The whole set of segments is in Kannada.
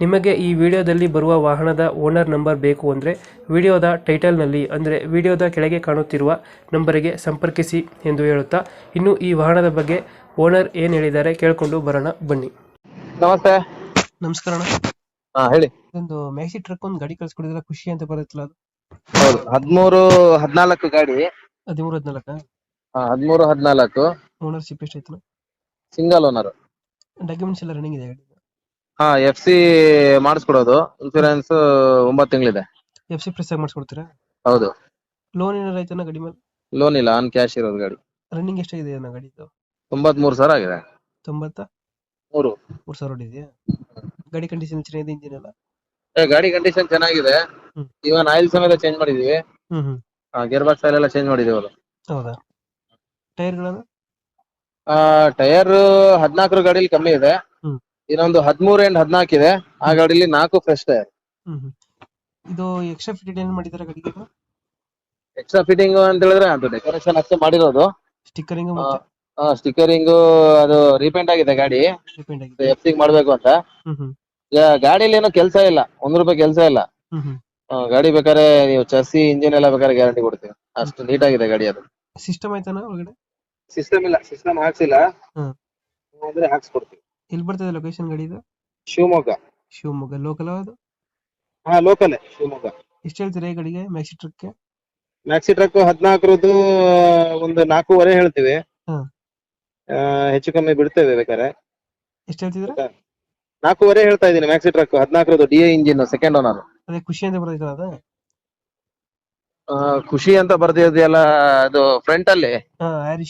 ನಿಮಗೆ ಈ ವಿಡಿಯೋದಲ್ಲಿ ಬರುವ ವಾಹನದ ಓನರ್ ನಂಬರ್ ಬೇಕು ಅಂದರೆ ವಿಡಿಯೋದ ಟೈಟಲ್ನಲ್ಲಿ ಅಂದರೆ ವಿಡಿಯೋದ ಕೆಳಗೆ ಕಾಣುತ್ತಿರುವ ನಂಬರಿಗೆ ಸಂಪರ್ಕಿಸಿ ಎಂದು ಹೇಳುತ್ತಾ ಇನ್ನು ಈ ವಾಹನದ ಬಗ್ಗೆ ಓನರ್ ಏನು ಹೇಳಿದ್ದಾರೆ ಕೇಳಿಕೊಂಡು ಬರೋಣ ಬನ್ನಿ. ನಮಸ್ತೆ. ನಮಸ್ಕಾರ ಅಣ್ಣ. ಹಾ ಹೇಳಿ. ಇದೊಂದು ಮ್ಯಾಕ್ಸಿ ಟ್ರಕ್ ಒಂದು ಗಾಡಿ ಕಳ್ಸಿಕೊಡಿದ್ರೆ ಖುಷಿ ಅಂತ ಬರುತ್ತಲ್ಲ ಅದು? ಹೌದು ಹದ್ಮೂರು ಹದ್ನಾಲ್ಕು ಗಾಡಿ. ಹದಿಮೂರು ಹದಿನಾಲ್ಕ? ಹದಿಮೂರು ಹದಿನಾಲ್ಕು. ಹದ್ನಾಲ್ಕು ಓನರ್ಶಿಪ್ ಎಷ್ಟು ಸಿಂಗಲ್ ಓನರ್ ಡಾಕ್ಯುಮೆಂಟ್ಸ್ ಎಲ್ಲ ರನ್ನಿಂಗ್ ಇದೆ ಗಾಡಿ ಹಾ ಎಫ್ ಸಿ ಮಾಡಿಸ್ಕೊಡೋದು. ಇನ್ಸೂರೆನ್ಸ್ ಒಂಬತ್ತು ತಿಂಗಳಿದೆ. ಎಫ್ ಸಿ ಪ್ರೆಸ್ ಆಗಿ ಮಾಡಿಸ್ಕೊಡ್ತೀರಾ? ಹೌದು. ಲೋನ್ ಏನಾರ ಐತನ ಗಾಡಿ ಮೇಲೆ? ಲೋನ್ ಇಲ್ಲ ಆನ್ ಕ್ಯಾಶ್ ಇರೋದು ಗಾಡಿ. ರನ್ನಿಂಗ್ ಎಷ್ಟಾಗಿದೆ ಅಣ್ಣ ಗಾಡಿದು? ತೊಂಬತ್ ಮೂರು ಸಾವಿರ ಆಗಿದೆ. ತೊಂಬತ್ತ? ಮೂರು. ಮೂರು ಸಾವಿರ ಹೊಡಿದೆಯಾ? ಗಾಡಿ ಕಂಡೀಷನ್ ಚೆನ್ನಾಗಿದೆ ಇಂಜಿನ್ ಎಲ್ಲ? ಏ, ಗಾಡಿ ಕಂಡೀಷನ್ ಚೆನ್ನಾಗಿದೆ. ಹ್ಮ್. ಇವನ್ ಆಯಿಲ್ ಸಮೇತ ಚೇಂಜ್ ಮಾಡಿದೀವಿ. ಹ್ಮ್ ಹ್ಮ್. ಗೇರ್ ಬಾಕ್ಸ್ ಆಯಿಲ್ ಎಲ್ಲ ಚೇಂಜ್ ಮಾಡಿದೀವಿ ಅದು ಹೌದಾ? ಟೈರ್ಗಳನ್ನ ಆ ಟೈರ್ ಹದಿನಾಲ್ಕರ ಗಾಡಿಲಿ ಕಮ್ಮಿ ಇದೆ. ಇನ್ನೊಂದು ಹದಿಮೂರು ಅಂಡ್ ಹದಿನಾಲ್ಕು ಇದೆ. ಆ ಗಾಡಿಲಿ ನಾಲ್ಕು ಫ್ರೆಶ್ ಟೈರ್ ಹ್ಮ್ ಹ್ಮ್. ಇದು ಎಕ್ಸ್ಟ್ರಾ ಫಿಟೆಡ್ ಏನ್ ಮಾಡಿದಾರೆ ಗಾಡಿಗೆ ಎಕ್ಸ್ಟ್ರಾ ಫಿಟ್ಟಿಂಗ್ ಅಂತ ಹೇಳಿದ್ರೆ ಅದು ಡೆಕೋರೇಷನ್ ಅಷ್ಟೇ ಮಾಡಿರೋದು. ಸ್ಟಿಕ್ಕರಿಂಗ್ ಆ, ಮತ್ತೆ ಸ್ಟಿಕ್ಕರಿಂಗ್ ಅದು ರೀಪೇಂಟ್ ಆಗಿದೆ ಗಾಡಿ. ಡಿಪೆಂಡ್ ಆಗಿದೆ. ಎಫ್ ಮಾಡ್ಬೇಕು ಅಂತ. ಹ್ಮ್ ಹ್ಮ್. ಈಗ ಗಾಡಿಲಿ ಏನೋ ಕೆಲಸ ಇಲ್ಲ. ಒಂದ್ ರೂಪಾಯಿ ಕೆಲಸ ಇಲ್ಲ. ಹ್ಮ್ ಹ್ಮ್. ಆ, ಗಾಡಿ ಬೇಕಾದ್ರೆ ನೀವು ಚರ್ಸಿ ಇಂಜಿನ್ ಎಲ್ಲ ಬೇಕಾದ್ರೆ ಗ್ಯಾರಂಟಿ ಕೊಡ್ತೀವಿ. ಅಷ್ಟು ನೀಟ್ ಆಗಿದೆ ಗಾಡಿ ಅದು. ಸಿಸ್ಟಮ್ ಆಯ್ತಾನ ಒಳಗಡೆ? ಸಿಸ್ಟಮ್ ಇಲ್ಲ. ಸಿಸ್ಟಮ್ ಹಾಕ್ಸಿಲ್ಲ. ಹ್ಮ್. ಅಂದ್ರೆ ಹಾಕ್ಸ್ಕೊಡ್ತೀವಿ. ಎಲ್ಲಿ ಬರ್ತದೆ ಲೊಕೇಶನ್ ಗಾಡಿ ಇದು? ಶಿವಮೊಗ್ಗ. ಶಿವಮೊಗ್ಗ. ಲೋಕಲ್ ಅದು ಹಾ ಲೋಕಲ್ ಶಿವಮೊಗ್ಗ. ಎಷ್ಟು ಹೇಳ್ತೀರಾ ಈ ಗಾಡಿಗೆ ಮ್ಯಾಕ್ಸಿ ಟ್ರಕ್ಗೆ ಮ್ಯಾಕ್ಸಿ ಟ್ರಕ್ ಹದಿನಾಲ್ಕರದ್ದು ಒಂದು ನಾಲ್ಕೂವರೆ ಹೇಳ್ತೀವಿ. ಆ, ಹೆಚ್ಚು ಕಮ್ಮಿ ಬಿಡ್ತೇವೆ ಬೇಕಾದ್ರೆ. ಎಷ್ಟು ಹೇಳ್ತಿದ್ರ ನಾಲ್ಕೂವರೆ ಹೇಳ್ತಾ ಇದ್ದೀನಿ maxi truck ಹದಿನಾಲ್ಕರದ್ದು D A engine second owner ಅದೇ ಖುಷಿ ಅಂತ ಬರ್ತೈತಲ್ಲ ಅದು? ಖುಷಿ ಅಂತ ಬರ್ದಿದೆಯಲ್ಲ ಅದು ಫ್ರಂಟ್ ಅಲ್ಲಿ. ಹಾ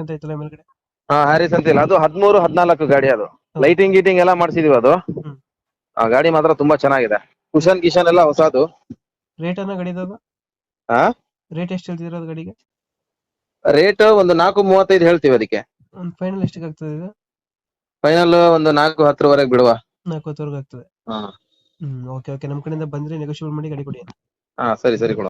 ಅಂತ ಐತಲ್ಲ ಮೇಲ್ಗಡೆ? ಹಾ ಅಂತ ಇಲ್ಲ. ಅದು ಹದಿಮೂರು ಹದಿನಾಲ್ಕು ಗಾಡಿ ಅದು. ಲೈಟಿಂಗ್ ಗೀಟಿಂಗ್ ಎಲ್ಲ ಮಾಡ್ಸಿದೀವಿ ಅದು. ಆ ಗಾಡಿ ಮಾತ್ರ ತುಂಬಾ ಚೆನ್ನಾಗಿದೆ. ಕುಶನ್ ಕಿಶನ್ ಎಲ್ಲ ಹೊಸದು. ರೇಟ್ ಅನ್ನ ಆ? ರೇಟ್ ಎಷ್ಟು ಹೇಳ್ತಿದ್ರ ಅದು ಗಡಿಗೆ? ರೇಟ್ ಒಂದು ನಾಲ್ಕು ಮೂವತ್ತೈದು ಹೇಳ್ತೀವಿ ಅದಕ್ಕೆ. ಒಂದು ಫೈನಲ್ ಎಷ್ಟಕ್ಕೆ ಆಗ್ತದೆ ಇದು? ಫೈನಲ್ ಒಂದು ನಾಲ್ಕು ಹತ್ತರವರೆಗೆ ಬಿಡುವ. ನಾಲ್ಕುವರೆಗೆ ಆಗ್ತದೆ. ಹಾ. ಹ್ಮ್ ಓಕೆ ಓಕೆ ನಮ್ ಕಡೆಯಿಂದ ಬಂದ್ರೆ ನೆಗೋಷಿಯೇಟ್ ಮಾಡಿ ಗಾಡಿ ಕೊಡಿ ಹಾ ಸರಿ ಸರಿ ಕೊಡು.